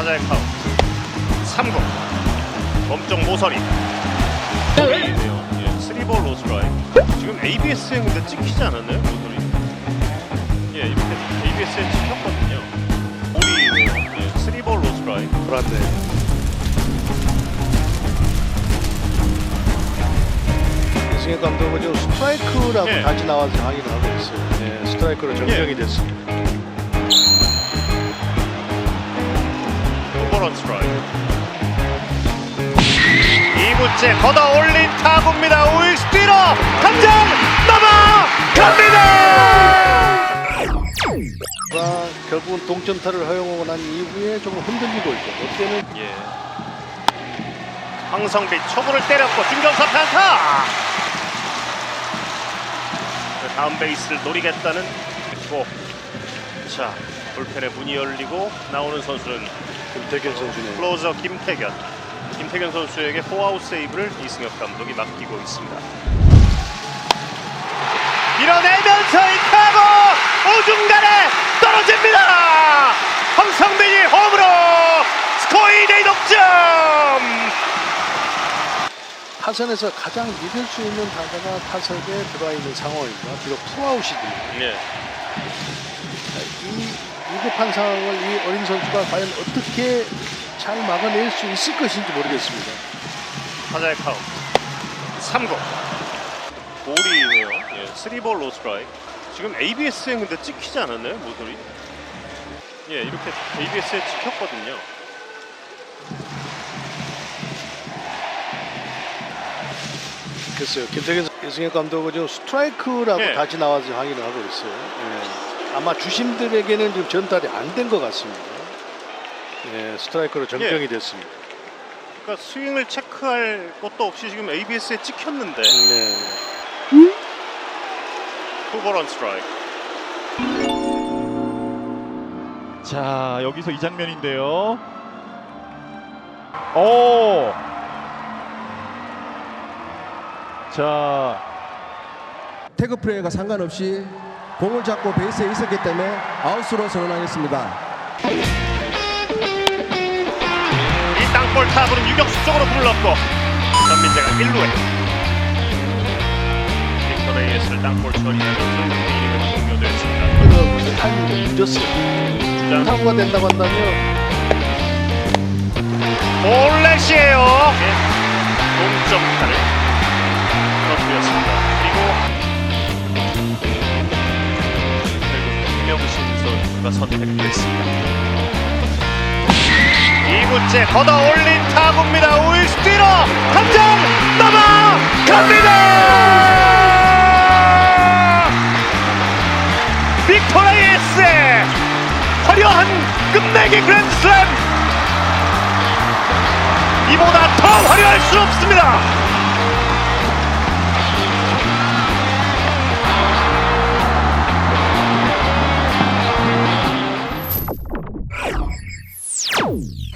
타자의 카운트 3구 몸쪽 모서리 네요 예, 3볼 로스트라이크 지금 ABS에 근데 찍히지 않았나요 모서리 예 이렇게 ABS에 찍혔거든요 볼이네요 예, 3볼 로스트라이크 불안네. 이승엽 감독은 지금 스트라이크라고 예. 다시 나와서 항의를 하고 있어요. 네, 스트라이크로 정정이 예. 됐습니다. 원 스트라이크 2구째 걷어 올린 타구입니다 우익수 뒤로 당장 넘어갑니다 가 결국은 동점타를 허용하고 난 이후에 조금 흔들리고 있고 롯데는 예. 황성빈 초구를 때렸고 중견수 편타. 그 다음 베이스를 노리겠다는 고. 자 불펜에 문이 열리고 나오는 선수는 김태균 선수네. 클로저 김태견. 김태견 선수에게 포아웃 세이브를 이승엽 감독이 맡기고 있습니다. 밀어내면서 이 타구 우중간에 떨어집니다. 황성빈이 홈으로 스코어 2대 동점. 타선에서 가장 믿을 수 있는 타자가 타석에 들어와 있는 상황입니다. 비록 투아웃이지만 네. 이 위급한 상황을 이 어린 선수가 과연 어떻게 잘 막아낼 수 있을 것인지 모르겠습니다. 타자의 카운트 3구 볼이네요 예, 3볼 로스트라이크 지금 ABS에 근데 찍히지 않았나요 모서리 예 이렇게 ABS에 찍혔거든요 글쎄요. 김태균 선- 이승엽 감독은 스트라이크라고 예. 다시 나와서 항의를 하고 있어요. 예. 아마 주심들에게는 지금 전달이 안 된 것 같습니다. 예, 스트라이크로 정정이 예. 됐습니다. 그러니까 스윙을 체크할 것도 없이 지금 ABS에 찍혔는데 네. 투볼 원 스트라이크 자 여기서 이 장면인데요. 오. 자 태그 플레이가 상관없이 공을 잡고 베이스에 있었기 때문에 아웃으로 선언하겠습니다. 이 땅볼 타구는 유격수 쪽으로 불렀고 전민재가 1루에 빅터 레이스를 땅볼 처리하면서 이닝은 종료됐습니다 그래서 타이밍이 늦었어요. 타구가 된다고 한다면 볼넷이에요. 동점타를 터뜨렸습니다. 선수가 선택됐습니다. 2구째 걷어 올린 타구입니다. 우익수 뒤로 당장 넘어갑니다. 빅토레이스의 화려한 끝내기 그랜드슬램 이보다 더 화려할 수 없습니다. Boom.